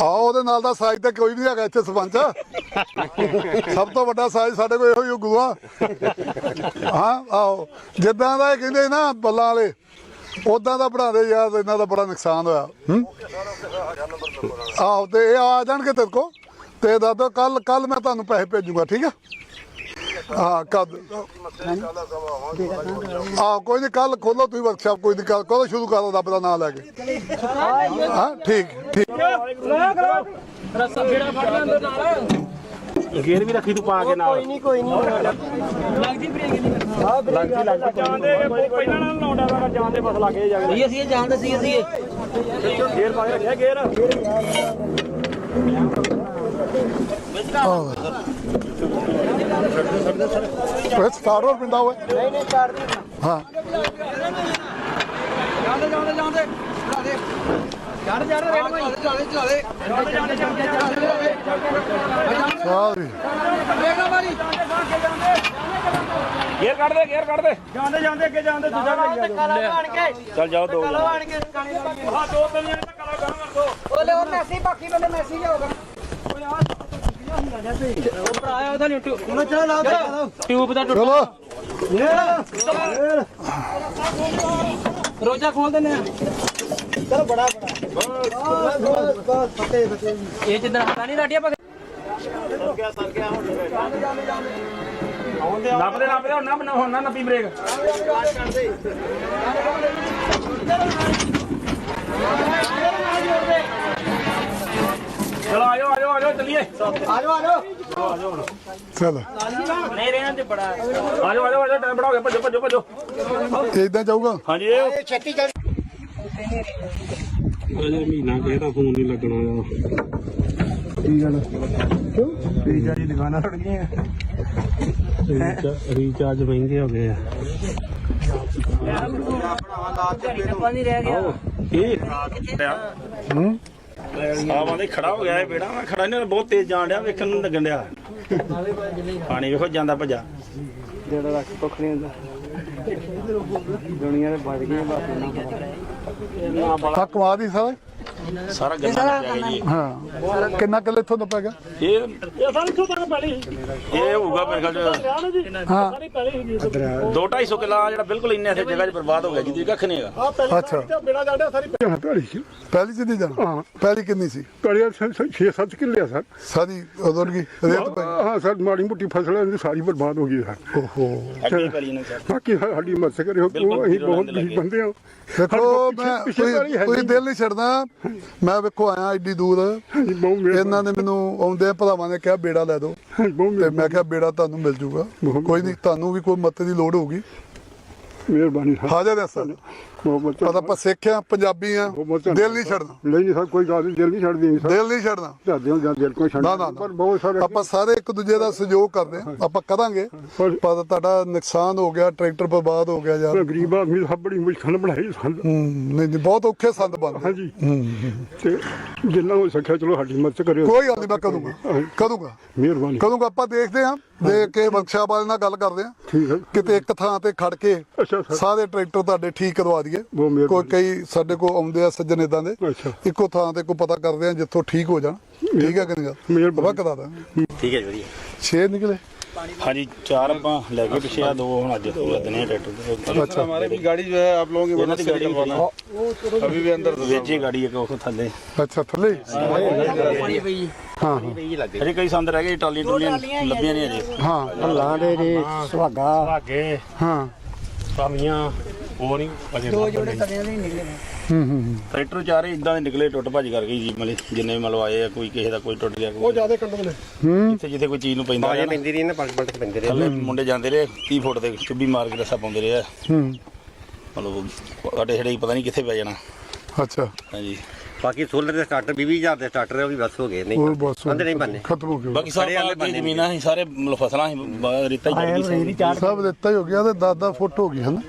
ਆ ਉਹਦੇ ਨਾਲ ਦਾ ਸਾਈਜ਼ ਤਾਂ ਕੋਈ ਵੀ ਨਹੀਂ ਹੈਗਾ ਇੱਥੇ ਸਰਪੰਚ। ਸਭ ਤੋਂ ਵੱਡਾ ਸਾਈਜ਼ ਸਾਡੇ ਕੋਲ ਇਹੋ ਹੀ ਗੁਆ। ਹਾਂ ਆਓ ਜਿੱਦਾਂ ਦਾ ਇਹ ਕਹਿੰਦੇ ਨਾ ਬੱਲਾਂ ਵਾਲੇ ਉਦਾਂ ਦਾ ਬਣਾ ਦੇ ਯਾਰ ਇਹਨਾਂ ਦਾ ਬੜਾ ਨੁਕਸਾਨ ਹੋਇਆ। ਹੂੰ? ਆਹੋ ਤੇ ਇਹ ਆ ਜਾਣਗੇ ਤੇਰੇ ਕੋ ਤੇ ਦਾਦੋ ਕੱਲ ਕੱਲ ਮੈਂ ਤੁਹਾਨੂੰ ਪੈਸੇ ਭੇਜੂਗਾ ਠੀਕ ਆ? ਹਾਂ ਕਦ ਆ ਕੋਈ ਨਹੀਂ ਕੱਲ ਖੋਲੋ ਤੁਸੀਂ ਵਰਕਸ਼ਾਪ ਕੋਈ ਨਹੀਂ ਕੱਲ ਕਦੋਂ ਸ਼ੁਰੂ ਕਰੋ ਰੱਬ ਦਾ ਨਾਮ ਲੈ ਕੇ। ਹਾਂ ਠੀਕ ਠੀਕ। ਗੇਰ ਵੀ ਰੱਖੀ ਤੂੰ ਪਾ ਕੇ ਨਾਲ। ਨਹੀਂ ਕੋਈ ਨਹੀਂ ਜਾਂਦੇ ਪਹਿਲਾਂ ਨਾਲ ਲਾਉਂਦਾ ਵਾ ਜਾਂਦੇ ਬਸ ਲੱਗੇ ਜਾ ਸੀ ਅਸੀਂ ਇਹ ਜਾਣਦੇ ਸੀ ਅਸੀਂ ਇਹ। ਗੇਰ ਪਾ ਕੇ ਰੱਖਿਆ ਗੇਰ। ਉਹ ਸਟਾਰਟਰ ਪਿੰਦਾ ਹੋਏ ਨਹੀਂ ਨਹੀਂ ਚਾਰ ਦੀ ਹਾਂ। ਜਾਂਦੇ ਜਾਂਦੇ ਜਾਂਦੇ। ਚਲਾ ਦੇ ਯਾਰ ਯਾਰ ਰੇਡ ਭਾਈ ਚਲਾ ਦੇ ਚਲਾ ਦੇ ਜਾਂਦੇ ਜਾਂਦੇ ਜਾਂਦੇ ਸਾਰੀ ਵੇਖਣਾ ਮਾਰੀ। ਗੇਰ ਕੱਢ ਦੇ ਗੇਰ ਕੱਢ ਦੇ। ਜਾਂਦੇ ਜਾਂਦੇ ਅੱਗੇ ਜਾਂਦੇ ਦੂਜਾ ਕਰੀ ਕਾਲਾ ਬਣ ਕੇ। ਚੱਲ ਜਾਓ ਦੋ ਕਾਲਾ ਬਣ ਕੇ। ਕਾਲੀ ਬਣ ਕੇ। ਹਾਂ ਦੋ ਤਿੰਨ ਜਣੇ ਤਾਂ ਕਲਾ ਗਾਂ ਕਰ ਦੋ। ਉਹਲੇ ਉਹ ਮੈਸੀ ਬਾਕੀ ਬੰਦੇ ਮੈਸੀ ਜਾਊਗਾ ਉਹ ਭਰਾ ਆਇਆ ਉਹਦਾ ਨਹੀਂ ਉਹਨੂੰ ਚਲਾ ਲਾ ਟਿਊਬ ਦਾ ਚਲੋ। ਰੋਜਾ ਖੋਲ ਦਿੰਦੇ ਆ। ਚਲੋ ਬੜਾ ਬੜਾ। ਇਹ ਜਿੱਦਾਂ ਹਟਾ ਨਹੀਂ ਲਾਟੀਆਂ ਪਕ ਨੱਪਦੇ ਨੱਪਦੇ ਹੁਣ ਨਾ ਬਣਾ ਹੁਣ ਨਾ ਨੱਪੀ ਬ੍ਰੇਕ। ਚਲੋ ਆਜੋ ਆਜੋ ਆਜੋ ਚੱਲੀਏ। ਚੱਲ। ਨਹੀਂ ਰਹਿਣ ਤੇ ਬੜਾ। ਆਜੋ ਆਜੋ ਆਜੋ ਟਾਈਮ ਬੜਾ ਹੋ ਗਿਆ ਭੱਜੋ ਭੱਜੋ। ਭੱਜੋ ਇਦਾਂ ਜਾਊਗਾ? ਹਾਂਜੀ। ਇਹ ਅਜੇ ਮਹੀਨਾ ਕਿਹਦਾ ਫੋਨ ਨਹੀਂ ਲੱਗਣਾ ਆ ਰੀਚਾਰਜ ਮਹਿੰਗੇ ਹੋ ਗਏ ਆ। ਹੂੰ? ਆਵਾਂ ਦੇ ਖੜਾ ਹੋ ਗਿਆ ਇਹ ਬੇੜਾ। ਮੈਂ ਖੜਾ ਨਹੀਂ ਬਹੁਤ ਤੇਜ਼ ਜਾਣ ਡਿਆ ਵੇਖਣ ਨੂੰ ਲੱਗਣ ਡਿਆ। ਪਾਣੀ ਵੇਖੋ ਜਾਂਦਾ ਭੱਜਾ। ਜਿਹੜਾ ਰੱਖ ਕੁੱਖ ਨਹੀਂ ਹੁੰਦਾ। ਦੁਨੀਆ ਦੇ ਵੱਜ ਗਈਆਂ ਬਸ ਆ ਕਮਾ ਦੀ ਸਾਰਾ ਸਾਰਾ ਗੰਦਾ ਪੈ ਗਿਆ ਜੀ। ਹਾਂ ਕਿੰਨਾ ਕਿੱਲੇ ਇੱਥੋਂ ਦਾ ਪੈ ਗਿਆ? ਇਹ ਇਹ ਸਾਰੀ ਤੋਂ ਤੱਕ ਪੈਲੀ ਇਹ ਹੋਊਗਾ ਮੇਰੇ ਖਿਆਲ ਚ। ਹਾਂ। 2 250 ਕਿੱਲਾ ਜਿਹੜਾ ਬਿਲਕੁਲ ਇੰਨੇ ਐਸੇ ਜਗ੍ਹਾ 'ਚ ਬਰਬਾਦ ਹੋ ਗਿਆ ਜਿਹਦੀ ਕੱਖ ਨਹੀਂ ਹੈਗਾ। ਅੱਛਾ। ਜਣਾ ਭੈੜੀ ਸੀ। ਪਹਿਲੀ ਨਹੀਂ ਜਾਣਾ? ਹਾਂ। ਪਹਿਲੀ ਕਿੰਨੀ ਸੀ? ਕੜਿਆ 6-7 ਕਿੱਲੇ ਆ ਸਰ। ਸਾਰੀ ਉਦੋਂ ਕੀ ਰੇਤ ਪਈ। ਹਾਂ ਸਰ ਮਾੜੀ ਮੋਟੀ ਫਸਲ ਇਹਦੀ ਸਾਰੀ ਬਰਬਾਦ ਹੋ ਗਈ ਸਰ ਓਹੋ। ਅੱਗੇ ਹੀ ਪੈਲੀ ਨੇ ਸਰ। ਬਾਕੀ ਸਾ- ਸਾਡੀ ਮਦਦ ਕਰਿਓ। ਬਿਲਕੁਲ ਅਸੀਂ ਬਹੁਤ ਗਰੀਬ ਬੰਦੇ ਹਾਂ ਦੇਖੋ ਮੈਂ ਹੈ ਨਹੀਂ। ਦਿਲ ਨਹੀਂ ਛੱਡਦਾ। ਮੈਂ ਵੇਖੋ ਆਇਆ ਏਡੀ ਦੂਰ। ਇਹਨਾਂ ਨੇ ਮੈਨੂੰ ਆਉਂਦੇ ਭਰਾਵਾਂ ਨੇ ਕਿਹਾ ਬੇੜਾ ਲੈ ਦਿਓ। ਬਹੁਤ ਤੇ ਮੈਂ ਕਿਹਾ ਬੇੜਾ ਤੁਹਾਨੂੰ ਮਿਲ ਜੂਗਾ। ਕੋਈ ਨਹੀਂ ਤੁਹਾਨੂੰ ਵੀ ਕੋਈ ਮਤ ਦੀ ਲੋੜ ਹੋਊਗੀ। ਮਿਹਰਬਾਨੀ ਹਾਜ਼ਰ ਹਾਂ ਸਰ। ਬਹੁਤ ਪਤਾ ਆਪਾਂ ਸਿੱਖ ਆ ਪੰਜਾਬੀ ਆ ਦਿਲ ਨਹੀਂ ਛੱਡਣਾ। ਨਹੀਂ ਸਰ ਕੋਈ ਗੱਲ ਨਹੀਂ ਦਿਲ ਨਹੀਂ ਛੱਡਦੀ ਸਰ। ਦਿਲ ਨਹੀਂ ਛੱਡਣਾ। ਝਾਦੇ ਜਾਂ ਦਿਲ ਕੋਈ ਛੱਡ ਨਾ ਨਾ ਪਰ ਬਹੁਤ ਸਾਰੇ ਆਪਾਂ ਸਾਰੇ ਇੱਕ ਦੂਜੇ ਦਾ ਸਹਿਯੋਗ ਕਰਦੇ ਆ ਆਪਾਂ ਕਰਾਂਗੇ ਪਰ- ਤੁਹਾਡਾ ਨੁਕਸਾਨ ਹੋ ਗਿਆ ਟਰੈਕਟਰ ਬਰਬਾਦ ਹੋ ਗਿਆ ਯਾਰ ਗਰੀਬ ਆਦਮੀ ਸਭ ਬੜੀ ਮੁਸ਼ਕਲ ਬਣਾਈ ਸੰਦ। ਹੂੰ, ਨਹੀਂ ਨਹੀਂ ਬਹੁਤ ਔਖੇ ਸੰਦ ਬਣ ਹਾਂਜੀ। ਤੇ ਜਿੰਨਾ ਹੋ ਸਕਿਆ ਚਲੋ ਸਾਡੀ ਮਦਦ ਕਰਿਓ। ਕੋਈ ਗੱਲ ਨਹੀਂ ਮੈਂ ਕਰੂੰਗਾ। ਕਰੂੰਗਾ। ਮਿਹਰਬਾਨੀ। ਕਰੂੰਗਾ ਆਪਾਂ ਦੇਖਦੇ ਆ ਦੇਖ ਕੇ ਵਰਕਸ਼ਾਪ ਵਾਲੇ ਨਾਲ ਗੱਲ ਕਰਦੇ ਆ ਠੀਕ ਹੈ। ਕਿਤੇ ਇੱਕ ਥਾਂ ਤੇ ਖੜ ਕੇ ਸਾਰੇ ਟਰੈਕਟਰ ਤੁਹਾਡੇ ਠੀਕ ਕਰਵਾ ਦਈਏ ਬਹੁਤ ਮਿਹਰਬਾਨੀ। ਕੋਈ ਕਈ ਸਾਡੇ ਕੋਲ ਆਉਂਦੇ ਆ ਸੱਜਣ ਇਦਾਂ ਦੇ ਅੱਛਾ ਇੱਕੋ ਥਾਂ ਤੇ ਕੋ ਪਤਾ ਕਰਦੇ ਆ ਜਿੱਥੋਂ ਠੀਕ ਹੋ ਜਾਣ ਠੀਕ ਹੈ ਕਿ ਨਹੀਂ ਗੱਲ ਮਿਹਰਬਾਨੀ। ਆਪਾਂ ਕਰਾ ਦਾਂਗੇ ਠੀਕ ਹੈ ਜੀ ਵਧੀਆ 6 ਨਿਕਲੇ ਹਾਂਜੀ ਚਾਰ ਆਪਾਂ ਲੈ ਕੇ ਪਿੱਛੇ ਆ ਦੋ ਹੁਣ ਅੱਜ ਲੱਦਨੇ ਆ ਟਰੈਕਟਰ ਤੇ ਅੱਛਾ हमारे भी गाड़ी जो है आप लोगों की ਇਹਨਾਂ मदद ਦੀ से ਗਾੜੀ निकलवाना अभी भी अंदर ਵਿੱਚ ਹੀ ਗਾੜੀ ਇੱਕ ਉਹ ਥੱਲੇ ਅੱਛਾ ਥੱਲੇ ਹਾਂ ਅਜੇ ਕਈ ਸੰਦ ਰਹਿ ਗਏ ਟਾਲੀ ਟੁਲੀਆਂ ਲੱਭੀਆਂ ਨਹੀਂ ਅਜੇ ਹਾਂ ਹੱਲਾਂ ਦੇ ਜੀ ਸੁਹਾਗਾ ਭਾਗੇ ਹਾਂ ਸਾਮੀਆਂ ਉਹ ਨਹੀਂ ਅਜੇ ਦੋ ਜੋੜੇ ਹੂੰ ਹੂੰ ਟਰੈਕਟਰ ਚਾਰੇ ਇਦਾਂ ਦੇ ਨਿਕਲੇ ਟੁੱਟ ਭੱਜ ਕਰ ਗਈ ਜੀ ਮਤਲਬ ਜਿੰਨੇ ਵੀ ਮਤਲਬ ਆਏ ਆ ਕੋਈ ਕਿਸੇ ਦਾ ਕੋਈ ਟੁੱਟ ਗਿਆ ਕੋਈ ਜ਼ਿਆਦਾ ਕੰਡਮ ਨੇ ਜਿੱਥੇ ਜਿੱਥੇ ਕੋਈ ਚੀਜ਼ ਨੂੰ ਪੈਂਦਾ ਬਾਜੇ ਰਿਹਾ ਨਾ, ਪੈਂਦੀ ਰਹੀ ਨਾ ਪਲਟ ਪਲਟ ਕੇ ਪੈਂਦੇ ਰਹੇ। ਥੱਲੇ ਮੁੰਡੇ ਜਾਂਦੇ ਰਹੇ 30 ਫੁੱਟ ਤੇ ਚੁੱਭੀ ਮਾਰ ਕੇ ਰੱਸਾ ਪਾਉਂਦੇ ਰਹੇ ਆ। ਹੂੰ। ਮਤਲਬ ਸਾਡੇ ਛੜੇ ਪਤਾ ਨਹੀਂ ਕਿੱਥੇ ਪੈ ਜਾਣਾ। ਅੱਛਾ। ਹਾਂਜੀ। ਬਾਕੀ ਸੋਲਰ ਦੇ ਸਟਾਰਟਰ 20000 ਦੇ ਸਟਾਰਟਰ ਉਹ ਵੀ ਬਸ ਹੋ ਗਏ ਨਹੀਂ ਉਹ ਬਸ ਅੰਦਰ ਨਹੀਂ ਬੰਨੇ ਖਤਮ ਹੋ ਗਿਆ ਬਾਕੀ ਸਭ ਬਾਕੀ ਜ਼ਮੀਨਾਂ ਸੀ ਸਾਰੇ ਫਸਲਾਂ ਸੀ ਬ- ਰੇਤਾ ਹੀ ਚੜ ਗਈ ਸੀ ਸਭ ਦਿੱਤਾ ਹੀ ਹੋ ਗਿਆ ਤੇ 10 ਫੁੱਟ ਹੋ ਗਈ ਹਨ?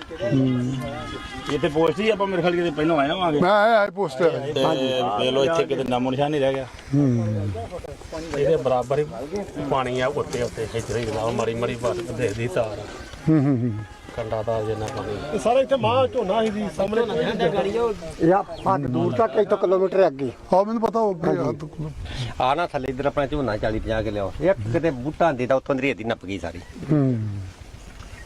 ਇੱਥੇ ਪੋਸਟ ਸੀ ਆਪਾਂ ਮੇਰੇ ਖਿਆਲ ਕਿਤੇ ਪਹਿਲਾਂ ਆਏ ਹੋਵਾਂਗੇ। ਮੈਂ ਆਇਆ ਆਇਆ ਪੋਸਟ ਤੇ ਵੇਖ ਲਓ ਇੱਥੇ ਕਿਤੇ ਨਾਮੋ ਨਿਸ਼ਾਨ ਨਹੀਂ ਰਹਿ ਗਿਆ। ਇਹਦੇ ਬਰਾਬਰ ਹੀ ਪਾਣੀ ਆ ਉੱਤੇ ਉੱਤੇ ਇੱਧਰ ਹੀ ਲਾਓ ਮਰੀ ਮਰੀ ਬਸ ਦੇਖਦੀ ਤਾਰ। ਹੂੰ ਹੂੰ ਹੂੰ। ਕੰਡਾ ਤਾਰ ਜਿੰਨਾ ਪਾਣੀ ਸਾਰਾ ਇੱਥੇ ਮਾਂ ਝੋਨਾ ਸੀ ਸਾਹਮਣੇ। ਜਾਂ ਫੱਟ ਦੂਰ ਤੱਕ ਇੱਥੋਂ ਕਿਲੋਮੀਟਰ ਅੱਗੇ। ਆ ਮੈਨੂੰ ਪਤਾ ਹੋ ਗਿਆ ਯਾਰ ਤੂੰ- ਆ ਨਾ ਥੱਲੇ ਇੱਧਰ ਆਪਣਾ ਝੋਨਾ 40 50 ਕੇ ਲਿਆਓ ਇੱਕ ਕਿਤੇ ਬੂਟਾ ਦੇ ਤਾਂ ਉੱਥੋਂ ਦੀ ਰੇਤੀ ਨੱਪ ਗਈ ਸਾਰੀ। ਹੂੰ।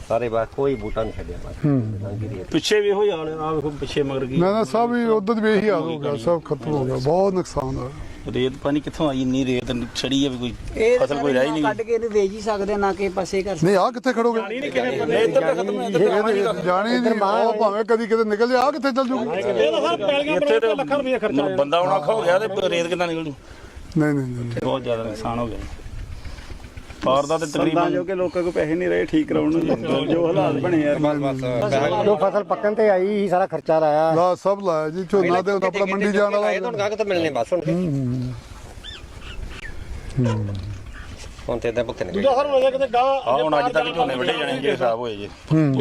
ਸਾਰੇ ਬਸ ਕੋਈ ਬੂਟਾ ਨਹੀਂ ਛੱਡਿਆ ਬਸ। ਪਿੱਛੇ ਵੀ ਇਹੋ ਹੀ ਹਾਲ ਆ ਵੇਖੋ ਪਿੱਛੇ ਮਗਰ ਕੀ ਨਾ ਨਾ ਸਭ ਹੀ ਉਧਰ ਵੀ ਇਹੀ ਹਾਲ ਹੋ ਗਿਆ ਸਭ ਖਤਮ ਹੋ ਗਿਆ ਬਹੁਤ ਨੁਕਸਾਨ ਹੋਇਆ। ਰੇਤ ਪਾਣੀ ਕਿੱਥੋਂ ਆਈ ਇੰਨੀ ਰੇਤ ਛੜੀ ਆ ਵੀ ਕੋਈ ਇਹ ਫਸਲ ਕੋਈ ਰਹਿ ਹੀ ਨਹੀਂ ਕੱਢ ਕੇ ਤੇ ਵੇਚ ਹੀ ਸਕਦੇ ਨਾ ਕਿ ਪਾਸੇ ਕਰ ਨਹੀਂ ਆ ਕਿੱਥੇ ਖੜੋਗੇ? ਨਹੀਂ ਇੱਧਰ ਤਾਂ ਖਤਮ ਹੈ ਇੱਧਰ ਤਾਂ ਆਉਣਾ ਨਹੀਂ ਗਾ। ਜਾਣੀ ਨਹੀਂ ਉਹ ਭਾਵੇਂ ਕਦੀ ਕਿਤੇ ਨਿਕਲ ਜਾ ਆ ਕਿੱਥੇ ਚੱਲ ਜੂਗੀ? ਇੱਥੇ ਤੇ ਮਤਲਬ ਬੰਦਾ ਆਉਣਾ ਔਖਾ ਹੋ ਗਿਆ ਤੇ ਰੇਤ ਕਿੱਦਾਂ ਨਿਕਲ? ਜੂ ਨਹੀਂ ਨਹੀਂ। ਬਹੁਤ ਜ਼ਿਆਦਾ ਨੁਕਸਾਨ ਹੋ ਗਿਆ। ਸਾਰ ਦਾ ਤੇ ਤਕਰੀਬਨ ਜੋ ਕਿ ਲੋਕਾਂ ਕੋਲ ਪੈਸੇ ਨਹੀਂ ਰਹੇ ਠੀਕ ਕਰਾਉਣ ਨੂੰ ਜੋ। ਹਾਲਾਤ ਬਣੇ ਯਾਰ ਬਸ ਬਸ ਜੋ ਫਸਲ ਪੱਕਣ ਤੇ ਆਈ ਹੀ ਸਾਰਾ ਖਰਚਾ ਲਾਇਆ। ਲਾ ਸਭ ਲਾਇਆ ਜੀ ਝੋਨਾ ਦੇ ਆਪਣਾ ਮੰਡੀ ਜਾਣ ਵਾਲਾ ਇਹ ਤੁਹਾਨੂੰ ਕਾਗਜ਼ ਤਾਂ ਮਿਲਨੇ ਬਸ ਹੁਣ ਹੁਣ ਤੇ ਇਦਾਂ ਭੁੱਖੇ ਨਿਕਲ ਦੂਸਰਾ ਹੁਣ ਕਿਤੇ ਗਾ ਹੁਣ ਅੱਜ ਤੱਕ ਝੋਨੇ ਵੱਢੇ ਜਾਣੇ ਜੇ ਹਿਸਾਬ ਹੋਏ ਜੇ।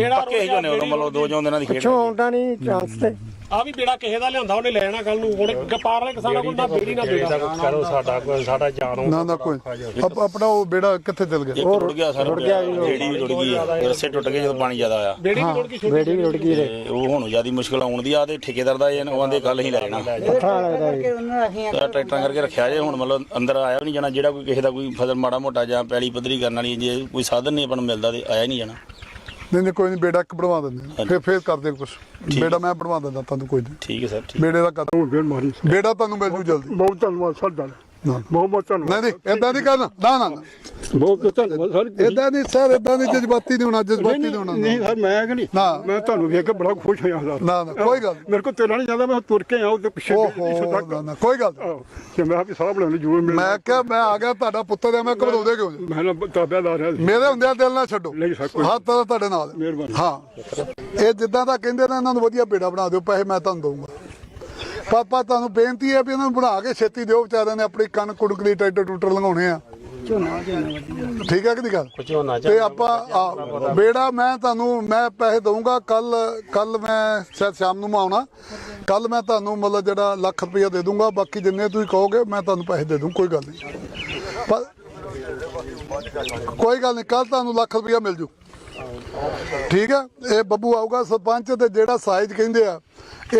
ਪੱਕੇ ਝੋਨੇ ਉਹਨਾਂ ਮਤਲਬ ਦੋ ਜੋਂ ਦਿਨਾਂ ਦੀ ਖੇਡ ਪਿੱਛੋਂ ਆਉਂਦਾ ਨਹੀਂ ਚਾਂਸ ਤੇ। ਆ ਵੀ ਬੇੜਾ ਕਿਸੇ ਦਾ ਲਿਆਂਦਾ ਉਹਨੇ ਲੈਣਾ ਕੱਲ ਨੂੰ। ਹੁਣ ਪਾਰ ਵਾਲੇ ਕਿਸਾਨਾਂ ਕੋਲ ਨਾ ਬੇੜੀ ਨਾ ਬੇੜਾ। ਕਰੋ ਸਾਡਾ ਕੋਈ ਸਾਡਾ ਜਾਨੋਂ ਨਾ ਨਾ ਕੋਈ। ਆਪ- ਆਪਣਾ ਉਹ ਬੇੜਾ ਕਿੱਥੇ ਚੱਲ ਗਿਆ? ਰੁੜ ਗਿਆ ਸਰ ਰੁੜ ਗਿਆ ਜਿਹੜੀ ਵੀ ਰੁੜ ਗਈ। ਰੱਸੇ ਟੁੱਟ ਗਏ ਜਦੋਂ ਪਾਣੀ ਜ਼ਿਆਦਾ ਆਇਆ। ਬੇੜੀ ਵੀ ਰੋੜ ਕੇ ਬੇੜੀ ਵੀ ਉੜ ਗਈ ਰੇ ਤੇ ਉਹ ਹੁਣ ਜਿਆਦੀ ਮੁਸ਼ਕਲ ਆਉਣ ਦੀ ਆ ਤੇ ਠੇਕੇਦਾਰ ਦਾ ਇਹ ਉਹ ਆਂਦੇ ਕੱਲ ਹੀ ਲੈ ਜਾਣਾ। ਲੱਗਦਾ ਜੀ। ਤਾਂ ਟਰੈਕਟਰਾਂ ਕਰਕੇ ਰੱਖਿਆ ਜੇ ਹੁਣ ਮਤਲਬ ਅੰਦਰ ਆਇਆ ਵੀ ਨਹੀਂ ਜਾਣਾ। ਜਿਹੜਾ ਕੋਈ ਕਿਸੇ ਦਾ ਕੋਈ ਫਸਲ ਮਾੜਾ ਮੋਟਾ ਜਾਂ ਪੈਲੀ ਪੱਧਰੀ ਕਰਨ ਵਾਲੀ ਜੇ ਕੋਈ ਸਾਧਨ ਨਹੀਂ ਆਪਾਂ ਨੂੰ ਮਿਲਦਾ ਤੇ ਆਇਆ ਨਹੀਂ ਜਾਣਾ। ਨਹੀਂ ਨਹੀਂ ਕੋਈ ਨਹੀਂ ਬੇੜਾ ਇੱਕ ਬਣਵਾ ਦਿੰਦੇ। ਫਿਰ ਫਿਰ ਕਰਦੇ ਕੁਝ ਬੇੜਾ ਮੈਂ ਬਣਵਾ ਦਿੰਦਾ ਤੁਹਾਨੂੰ ਕੋਈ ਨਹੀਂ। ਠੀਕ ਹੈ ਸਰ ਠੀਕ ਬੇੜੇ ਦਾ ਕਰ ਹੁਣ ਫੇਰ ਮਾਰੀ। ਬੇੜਾ ਤੁਹਾਨੂੰ ਮਿਲ ਜੂ ਜਲਦੀ। ਬਹੁਤ ਧੰਨਵਾਦ ਸਾਡਾ। ਬਹੁਤ ਧੰਨਵਾਦ। ਨਹੀਂ ਨਹੀਂ ਇਦਾਂ ਨਹੀਂ ਕਰਨਾ। ਨਾ ਨਾ ਨਾ। ਬਹੁਤ ਬਹੁਤ ਧੰਨਵਾਦ। ਸਰ ਇਦਾਂ ਨਹੀਂ ਸਰ ਇਦਾਂ ਨਹੀਂ ਜਜ਼ਬਾਤੀ ਨਹੀਂ ਹੋਣਾ ਜਜ਼ਬਾਤੀ ਨਹੀਂ ਹੋਣਾ। ਨਹੀਂ ਸਰ ਮੈਂ ਕਿ ਨਹੀਂ? ਨਾ। ਮੈਂ ਤੁਹਾਨੂੰ ਵੇਖ ਕੇ ਬੜਾ ਖੁਸ਼ ਹੋਇਆ ਸਰ। ਨਾ ਨਾ ਕੋਈ ਗੱਲ ਮੇਰੇ ਕੋਲ ਤੇਰਾ ਨਹੀਂ ਜਾਂਦਾ ਮੈਂ ਤੁਰ ਕੇ ਆਇਆ ਉਹਦੇ ਪਿੱਛੇ ਓਹੋ ਨਾ ਨਾ ਕੋਈ ਗੱਲ ਨਹੀਂ। ਆਹੋ, ਤੇ ਮੈਂ ਵੀ ਸਾਹ ਬਣਾਉਣ ਜੂਰ ਮਿਲ ਮੈਂ ਕਿਹਾ ਮੈਂ ਆ ਗਿਆ ਤੁਹਾਡਾ ਪੁੱਤਰ ਆ ਮੈਂ ਘਬਰਾਉਂਦੇ ਕਿਉਂ ਜੀ? ਮੈਂ ਨਾ ਤਾਬਿਆਦਾਰ ਹਾਂ ਮੇਰੇ ਹੁੰਦਿਆਂ ਦਿਲ ਨਾ ਛੱਡੋ। ਨਹੀਂ ਸਰ, ਕੋਈ- ਹੱਥ ਤਾਂ ਤੁਹਾਡੇ ਨਾਲ। ਹੈ। ਮਿਹਰਬਾਨੀ। ਹਾਂ। ਇਹ ਜਿੱਦਾਂ ਦਾ ਕਹਿੰਦੇ ਨੇ ਇਹਨਾਂ ਨੂੰ ਵਧੀਆ ਬੇੜਾ ਬਣਾ ਦਿਓ ਪੈਸੇ ਮੈਂ ਤੁਹਾਨੂੰ ਦਊਂਗਾ। ਪਾਪਾ ਤੁਹਾਨੂੰ ਬੇਨਤੀ ਹੈ ਵੀ ਇਹਨਾਂ ਨੂੰ ਬਣਾ ਕੇ ਛੇਤੀ ਦਿਓ ਵਿਚਾਰਿਆਂ ਨੇ ਆਪਣੀ ਕਣ ਕੁੜਕਲੀ ਟਰੈਕਟਰ ਟੂਟਰ ਲੰਘਾਉਣੇ ਆ। ਠੀਕ ਹੈ ਕਿ ਨਹੀਂ ਗੱਲ? ਝੋਨਾ ਤੇ ਆਪਾਂ ਬੇੜਾ ਮੈਂ ਤੁਹਾਨੂੰ ਮੈਂ ਪੈਸੇ ਦਊਂਗਾ ਕੱਲ ਕੱਲ ਮੈਂ ਸ਼ਾਇਦ ਸ਼ਾਮ ਨੂੰ ਮੈਂ ਆਉਣਾ। ਕੱਲ ਮੈਂ ਤੁਹਾਨੂੰ ਮਤਲਬ ਜਿਹੜਾ ਲੱਖ ਰੁਪਇਆ ਦੇ ਦੂੰਗਾ ਬਾਕੀ ਜਿੰਨੇ ਤੁਸੀਂ ਕਹੋਗੇ ਮੈਂ ਤੁਹਾਨੂੰ ਪੈਸੇ ਦੇ ਦੂੰ ਕੋਈ ਗੱਲ ਨਹੀਂ। ਕੋਈ ਗੱਲ ਨਹੀਂ ਕੱਲ ਤੁਹਾਨੂੰ ਲੱਖ ਰੁਪਇਆ ਮਿਲ ਜੂ। ਠੀਕ ਆ? ਇਹ ਬੱਬੂ ਆਊਗਾ ਸਰਪੰਚ ਤੇ ਜਿਹੜਾ ਸਾਈਜ਼ ਕਹਿੰਦੇ ਆ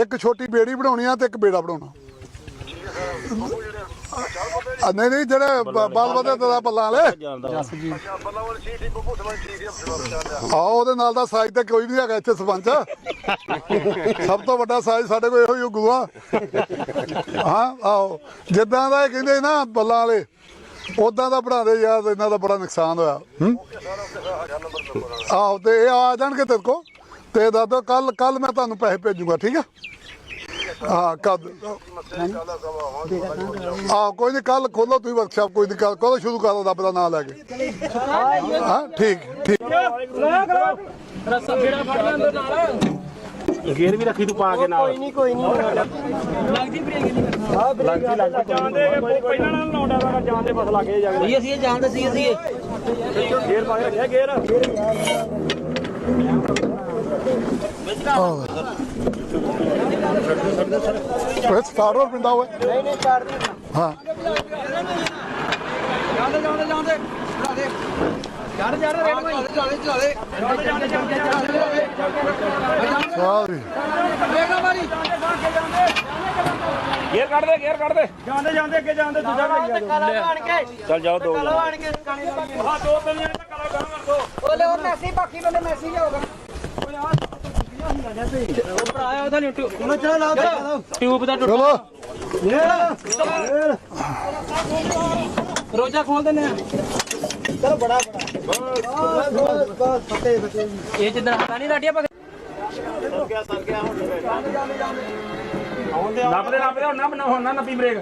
ਇੱਕ ਛੋਟੀ ਬੇੜੀ ਬਣਾਉਣੀ ਆ ਤੇ ਇੱਕ ਬੇੜਾ ਬਣਾਉਣਾ। ਆ, ਨਹੀਂ ਨਹੀਂ ਜਿਹੜੇ ਬਾਲ ਬਦੇ ਦਾ ਬੱਲਾ ਵਾਲੇ। ਆ ਉਹਦੇ ਨਾਲ ਦਾ ਸਾਈਜ਼ ਤਾਂ ਕੋਈ ਨਹੀਂ ਹੈਗਾ ਇੱਥੇ ਸਰਪੰਚ। ਸਭ ਤੋਂ ਵੱਡਾ ਸਾਈਜ਼ ਸਾਡੇ ਕੋਲ ਇਹੋ ਹੀ ਗੁਆ ਹਾਂ ਆਓ। ਜਿੱਦਾਂ ਦਾ ਇਹ ਕਹਿੰਦੇ ਨਾ ਬੱਲਾਂ ਵਾਲੇ ਉਦਾਂ ਦਾ ਬਣਾ ਦੇ ਯਾਰ ਇਹਨਾਂ ਦਾ ਬੜਾ ਨੁਕਸਾਨ ਹੋਇਆ। ਹੂੰ? ਆਹੋ ਤੇ ਇਹ ਆ ਜਾਣਗੇ ਤੇਰੇ ਕੋ ਤੇ ਦਾਦਾ ਕੱਲ ਕੱਲ ਮੈਂ ਤੁਹਾਨੂੰ ਪੈਸੇ ਭੇਜੂਗਾ ਠੀਕ ਆ? ਹਾਂ ਕਦ ਆ ਕੋਈ ਨਹੀਂ ਕੱਲ ਖੋਲੋ ਤੁਸੀਂ ਵਰਕਸ਼ਾਪ ਕੋਈ ਨਹੀਂ ਕੱਲ ਕਦੋਂ ਸ਼ੁਰੂ ਕਰੋ ਰੱਬ ਦਾ ਨਾਮ ਲੈ ਕੇ। ਹਾਂ ਠੀਕ ਠੀਕ। ਗੇਰ ਵੀ ਰੱਖੀ ਤੂੰ ਪਾ ਕੇ ਨਾਲ ਸੀ ਅਸੀਂ ਇਹ ਜਾਣਦੇ ਸੀ ਅਸੀਂ ਇਹ ਉਹ ਸਟਾਰਟ ਹੋ ਪਿੰਦਾ ਹੋਏ ਨਹੀਂ ਨਹੀਂ ਸਟਾਰਟ ਹਾਂ। ਜਾਂਦੇ ਜਾਂਦੇ ਜਾਂਦੇ ਚਲਾ ਦੇ ਚੜ ਚੜ ਰੇਡ ਭਾਈ। ਚਲਾ ਦੇ ਚਲਾ ਦੇ ਜਾਂਦੇ ਜਾਂਦੇ ਜਾਂਦੇ ਜਾਂਦੇ ਸਾਰੀ ਵੇਗਾ ਮਾਰੀ ਗੇਰ ਕੱਢ ਦੇ ਗੇਰ ਕੱਢ ਦੇ। ਜਾਂਦੇ ਜਾਂਦੇ ਅੱਗੇ ਜਾਂਦੇ ਦੂਜਾ ਕਾਲਾ ਬਣ ਕੇ। ਚੱਲ ਜਾਓ ਦੋ ਕਾਲਾ ਬਣ ਕੇ ਕਾਣੀ ਹਾਂ ਦੋ ਤਿੰਨ ਜਣੇ ਤਾਂ ਕਲਾ ਕਰ ਦੋ। ਬੋਲੇ ਉਹ ਮੈਸੀ ਬਾਕੀ ਬੰਦੇ ਮੈਸੀ ਉਹ ਭਰਾ ਉਹਦਾ ਚਲਾ ਲਾ ਟਿਊਬ ਦਾ ਚਲੋ। ਰੋਜਾ ਖੋਲ ਦਿੰਦੇ ਆ। ਚਲੋ ਬੜਾ ਬੜਾ। ਇਹ ਜਿੱਦਾਂ ਹਟਾ ਨਹੀਂ ਲਾਟਿਆ ਪਕ ਨੱਪਦੇ ਨੱਪਦੇ ਹੁਣ ਨਾ ਬਣਾ ਹੁਣ ਨਾ ਨੱਪੀ ਬ੍ਰੇਕ।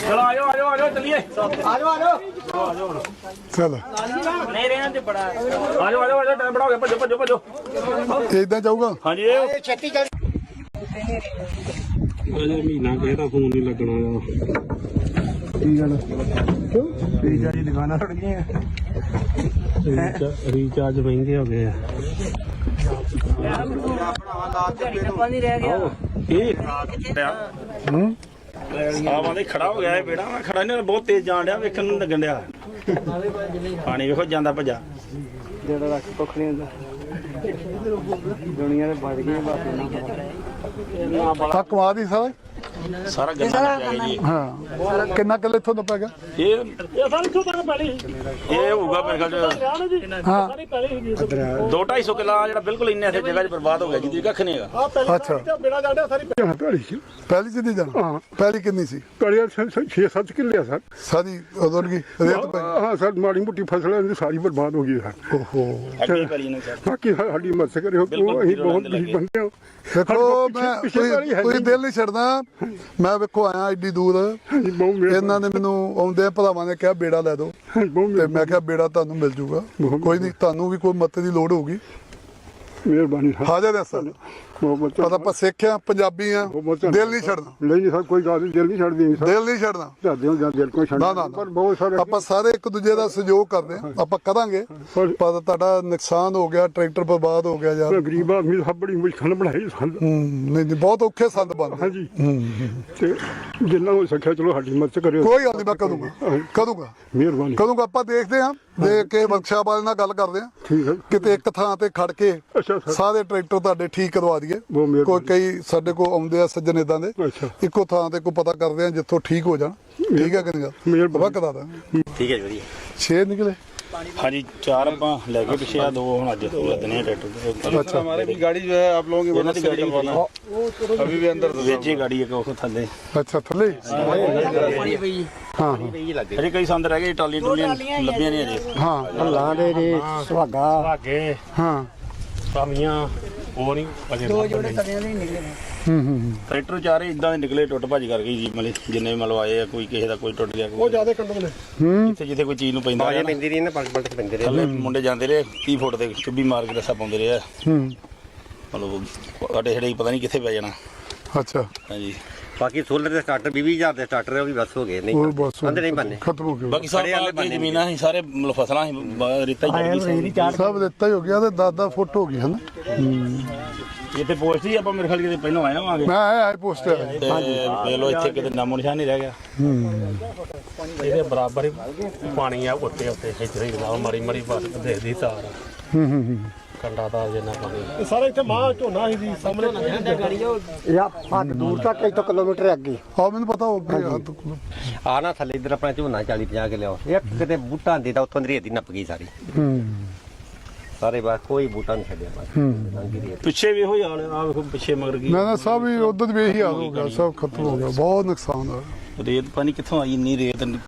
ਚਲੋ ਆਜੋ ਆਜੋ ਆਜੋ ਚੱਲੀਏ। ਚਲ। ਨਹੀਂ ਰਹਿਣ ਤੇ ਬੜਾ ਆਜੋ ਆਜੋ ਆਜੋ ਟਾਈਮ ਬੜਾ ਹੋ ਗਿਆ ਭੱਜੋ ਭੱਜੋ ਭੱਜੋ। ਇਦਾਂ ਜਾਊਗਾ? ਹਾਂਜੀ। ਇਹ ਅਜੇ ਮਹੀਨਾ ਕਿਹਦਾ ਫੋਨ ਨਹੀਂ ਲੱਗਣਾ ਕੀ ਗੱਲ? ਰੀਚਾਰਜ ਮਹਿੰਗੇ ਹੋ ਗਏ ਆ। ਨਹੀਂ ਰਹਿ ਗਿਆ ਇਹ ਹੂੰ? ਆਵਾਂ ਦੇ ਖੜਾ ਹੋ ਗਿਆ ਇਹ ਬੇੜਾ। ਮੈਂ ਖੜਾ ਨਹੀਂ ਬਹੁਤ ਤੇਜ਼ ਜਾਣ ਡਿਆ ਵੇਖਣ ਨੂੰ ਲੱਗਣ ਡਿਆ। ਪਾਣੀ ਵੇਖੋ ਜਾਂਦਾ ਭੱਜਾ। ਜਿਹੜਾ ਰੱਖ ਕੁੱਖ ਨਹੀਂ ਹੁੰਦਾ। ਦੁਨੀਆ ਦੇ ਵੱਜ ਗਈਆਂ ਬਾਤ ਆ ਕਮਾ ਦੀ ਸਾਰਾ ਸਾਰਾ ਗੰਨਾ ਪੈ ਗਿਆ ਜੀ। ਹਾਂ ਕਿੰਨਾ ਕਿੱਲੇ ਇੱਥੋਂ ਦਾ ਪੈ ਗਿਆ? ਇਹ ਇਹ ਸਾਰੀ ਤੋਂ ਤੱਕ ਪਹਿਲੀ ਇਹ ਹੋਊਗਾ ਮੇਰੇ ਖਿਆਲ ਚ। ਜੀ। ਹਾਂ। ਸਾਰੀ ਪਹਿਲੀ ਹੈਗੀ ਦੋ 250 ਕਿੱਲਾ ਜਿਹੜਾ ਬਿਲਕੁਲ ਇੰਨੇ ਇੱਥੇ ਜਗ੍ਹਾ 'ਚ ਬਰਬਾਦ ਹੋ ਗਿਆ ਜਿਹਦੀ ਕੱਖ ਨਹੀਂ ਹੈਗਾ। ਆ ਪਹਿਲੀ ਅੱਛਾ। ਬਿਨਾ ਜਾਂਦੇ ਸਾਰੀ ਪਹਿਲੀ ਸੀ। ਪਹਿਲੀ ਚ ਨਹੀਂ ਜਾਣਾ? ਹਾਂ। ਪਹਿਲੀ ਕਿੰਨੀ ਸੀ? ਕੜੀਆ 6-7 ਕਿੱਲੇ ਸਰ। ਸਾਰੀ ਉਦੋਂ ਕੀ ਰੇਤ ਪੈ ਗਈ। ਹਾਂ ਸਰ ਮਾੜੀ ਮੋਟੀ ਫਸਲ ਹੈ ਸਾਰੀ ਬਰਬਾਦ ਹੋ ਗਈ ਸਰ। ਓਹੋ। ਅੱਗੇ ਕਰੀ ਨਾ ਸਰ। ਬਾਕੀ ਸਾ- ਸਾਡੀ ਮਦਦ ਕਰਿਓ। ਅਸੀਂ ਬਹੁਤ ਬੰਦੇ ਹਾਂ। ਦੇਖੋ ਮੈਂ ਨਹੀਂ। ਦਿਲ ਨਹੀਂ ਛੱਡਦਾ। ਮੈਂ ਵੇਖੋ ਆਇਆ ਏਡੀ ਦੂਰ। ਇਹਨਾਂ ਨੇ ਮੈਨੂੰ ਆਉਂਦੇ ਭਰਾਵਾਂ ਨੇ ਕਿਹਾ ਬੇੜਾ ਲੈ ਦਿਓ। ਬਹੁਤ ਤੇ ਮੈਂ ਕਿਹਾ ਬੇੜਾ ਤੁਹਾਨੂੰ ਮਿਲ ਜੂਗਾ। ਕੋਈ ਨਹੀਂ ਤੁਹਾਨੂੰ ਵੀ ਕੋਈ ਮੱਤ ਦੀ ਲੋੜ ਹੋਊਗੀ। ਮਿਹਰਬਾਨੀ ਹਾਜ਼ਰ ਹੈ ਸਰ। ਬਹੁਤ ਪਤਾ ਆਪਾਂ ਸਿੱਖ ਆ ਪੰਜਾਬੀ ਆ ਦਿਲ ਨਹੀਂ ਛੱਡਣਾ। ਨਹੀਂ ਸਰ ਕੋਈ ਗੱਲ ਨਹੀਂ ਦਿਲ ਨਹੀਂ ਛੱਡਦੀ ਸਰ। ਦਿਲ ਨਹੀਂ ਛੱਡਣਾ। ਝਾਦੇ ਜਾਂ ਦਿਲ ਕੋਈ ਛੱਡ ਨਾ ਨਾ ਪਰ ਬਹੁਤ ਸਾਰੇ ਆਪਾਂ ਸਾਰੇ ਇੱਕ ਦੂਜੇ ਦਾ ਸਹਿਯੋਗ ਕਰਦੇ ਆ ਆਪਾਂ ਕਰਾਂਗੇ ਪਰ- ਤੁਹਾਡਾ ਨੁਕਸਾਨ ਹੋ ਗਿਆ ਟਰੈਕਟਰ ਬਰਬਾਦ ਹੋ ਗਿਆ ਯਾਰ ਗਰੀਬ ਆਦਮੀ ਸਭ ਬੜੀ ਮੁਸ਼ਕਲ ਬਣਾਈ ਸੰਦ। ਨਹੀਂ ਬਹੁਤ ਔਖੇ ਸੰਦ ਬਣਦੇ ਹਾਂਜੀ। ਤੇ ਜਿੰਨਾ ਹੋ ਸਕਿਆ ਚਲੋ ਸਾਡੀ ਮਦਦ ਕਰਿਓ। ਕੋਈ ਗੱਲ ਨਹੀਂ ਮੈਂ ਕਰੂੰਗਾ। ਕਰੂੰਗਾ। ਮਿਹਰਬਾਨੀ। ਕਰੂੰਗਾ ਆਪਾਂ ਦੇਖਦੇ ਆਂ ਦੇਖ ਕੇ ਵਰਕਸ਼ਾਪ ਵਾਲੇ ਨਾਲ ਗੱਲ ਕਰਦੇ ਆਂ ਠੀਕ ਹੈ। ਕਿਤੇ ਇੱਕ ਥਾਂ ਤੇ ਖੜ ਕੇ ਅੱਛਾ ਸਰ ਸਾਰੇ ਟਰੈਕਟਰ ਤੁਹਾਡੇ ਠੀਕ ਕਰਵਾ ਦਈਏ। ਕੋਈ ਕਈ ਸਾਡੇ ਕੋਲ ਆਉਂਦੇ ਆ ਸੱਜਣ ਇਦਾਂ ਦੇ। ਇੱਕੋ ਥਾਂ ਤੇ ਕੋਈ ਪਤਾ ਕਰਦੇ ਆ ਜਿੱਥੋਂ ਠੀਕ ਹੋ ਜਾਣ। ਠੀਕ ਹੈ ਕਿ ਨਹੀਂ? ਗੱਲ ਕਰਾ ਦਾਂਗੇ ਠੀਕ ਹੈ ਜੀ ਵਧੀਆ। ਛੇ ਨਿਕਲੇ। ਹਾਂਜੀ ਚਾਰ ਆਪਾਂ ਲੈ ਕੇ ਪਿੱਛੇ ਆ ਦੋ ਹੁਣ ਅੱਜ ਲੱਦਨੇ ਆ ਟਰੈਕਟਰ ਅੱਛਾ हमारे भी गाड़ी जो है आप लोगों की ਇਹਨਾਂ मदद ਦੀ से ਗਾੜੀ निकलवाना अभी भी अंदर ਵਿੱਚ ਹੀ ਗਾੜੀ ਇੱਕ ਉਹ ਥੱਲੇ ਅੱਛਾ ਥੱਲੇ ਹਾਂ ਅਜੇ ਕਈ ਸੰਦ ਰਹਿ ਗਏ ਟਾਲੀਆਂ ਟੁਲੀਆਂ ਲੱਭੀਆਂ ਨਹੀਂ ਅਜੇ ਹਾਂ ਹੱਲਾਂ ਦੇ ਜੀ ਸੁਹਾਗਾ ਭਾਗੇ ਹਾਂ ਸਾਮੀਆਂ ਉਹ ਨਹੀਂ ਅਜੇ ਦੋ ਜੋੜੇ ਤਵਿਆਂ ਦੇ ਹੀ ਨਿਕਲੇ ਨੇ। ਹੂੰ ਹੂੰ ਟਰੈਕਟਰ ਚਾਰੇ ਇਦਾਂ ਦੇ ਨਿਕਲੇ ਟੁੱਟ ਭੱਜ ਕਰ ਗਈ ਜੀ ਮਤਲਬ ਜਿੰਨੇ ਵੀ ਮਤਲਬ ਆਏ ਆ ਕੋਈ ਕਿਸੇ ਦਾ ਕੋਈ ਟੁੱਟ ਗਿਆ ਕੋਈ ਜ਼ਿਆਦਾ ਕੰਡਮ ਨੇ। ਜਿੱਥੇ ਜਿੱਥੇ ਕੋਈ ਚੀਜ਼ ਨੂੰ ਪੈਂਦਾ ਬਾਜੇ ਰਿਹਾ ਨਾ, ਪੈਂਦੀ ਰਹੀ ਨਾ ਪਲਟ ਪਲਟ ਕੇ ਪੈਂਦੇ ਰਹੇ। ਥੱਲੇ ਮੁੰਡੇ ਜਾਂਦੇ ਰਹੇ 30 ਫੁੱਟ ਦੇ ਚੁੱਭੀ ਮਾਰ ਕੇ ਰੱਸਾ ਪਾਉਂਦੇ ਰਹੇ ਆ। ਹੂੰ। ਮਤਲਬ ਸਾਡੇ ਛੜੇ ਪਤਾ ਨਹੀਂ ਕਿੱਥੇ ਪੈ ਜਾਣਾ। ਅੱਛਾ। ਹਾਂਜੀ। ਬਾਕੀ ਸੋਲਰ ਦੇ ਸਟਾਰਟਰ 20000 ਦੇ ਸਟਾਰਟਰ ਉਹ ਵੀ ਬਸ ਹੋ ਗਏ ਉਹ ਨਹੀਂ ਬਸ ਅੰਦਰ ਨਹੀਂ ਬੰਨੇ ਖਤਮ ਹੋ ਗਿਆ ਬਾਕੀ ਸਾਰੇ ਆਲੇ ਜ਼ਮੀਨਾਂ ਸੀ ਸਾਰੇ ਫਸਲਾਂ ਸੀ ਬ- ਰੇਤਾ ਹੀ ਚੜ ਗਈ ਸੀ ਸਭ ਦਿੱਤਾ ਹੀ ਹੋ ਗਿਆ ਤੇ 10 ਫੁੱਟ ਹੋ ਗਈ ਹਨ? ਇੱਥੇ ਪੋਸਟ ਸੀ ਆਪਾਂ ਮੇਰੇ ਖਿਆਲ ਕਿਤੇ ਪਹਿਲਾਂ ਆਏ ਹੋਵਾਂਗੇ। ਮੈਂ ਆਇਆ ਆਈ ਪੋਸਟ ਤੇ ਵੇਖ ਲਓ ਇੱਥੇ ਕਿਤੇ ਨਾਮੋ ਨਿਸ਼ਾਨ ਨਹੀਂ ਰਹਿ ਗਿਆ। ਇਹਦੇ ਬਰਾਬਰ ਹੀ ਪਾਣੀ ਆ ਉੱਤੇ ਉੱਤੇ ਇੱਧਰ ਹੀ ਲਾਓ ਮਰੀ ਮਰੀ ਬਸ ਦੇਖਦੀ ਤਾਰ। ਹੂੰ ਹੂੰ ਹੂੰ। ਕੰਡਾ ਤਾਰ ਜਿੰਨਾ ਪਾਣੀ ਇਹ ਸਾਰਾ ਇੱਥੇ ਮਾਂ ਝੋਨਾ ਸੀ ਜੀ ਸਾਹਮਣੇ ਯਾ ਫੱਟ ਦੂਰ ਤੱਕ ਇੱਥੋਂ ਕਿਲੋਮੀਟਰ ਅੱਗੇ। ਆ ਮੈਨੂੰ ਪਤਾ ਹੋ ਗਿਆ ਹੱਦ ਕੋਲ। ਆ ਨਾ ਥੱਲੇ ਇੱਧਰ ਆਪਣਾ ਝੋਨਾ 40 50 ਕੇ ਲਿਆਓ। ਇੱਕ ਕਿਤੇ ਬੂਟਾ ਹੁੰਦੀ ਤਾਂ ਉੱਥੋਂ ਦੀ ਰੇਤ ਹੀ ਨੱਪ ਗਈ ਸਾਰੀ। ਹੂੰ। ਸਾਰੇ ਬਾਅਦ ਕੋਈ ਬੂਟਾ ਨਹੀਂ ਛੱਡਿਆ ਬਸ। ਲੰਘੀ ਰੇਤ। ਪਿੱਛੇ ਵੀ ਇਹੋ ਹੀ ਹਾਲ ਆ ਵੇਖੋ ਪਿੱਛੇ ਮਗਰ ਕੀ। ਮੈਂ ਨਾ ਸਭ ਹੀ ਉਦੋਂ ਵੀ ਇਹੀ ਹਾਲ ਹੋ ਗਿਆ ਸਭ ਖਤਮ ਹੋ ਗਿਆ ਬਹੁਤ ਨੁਕਸਾਨ ਹੋਇਆ। ਰੇਤ ਪਾਣੀ ਕਿੱਥੋਂ ਆਈ ਇੰਨੀ ਰੇਤ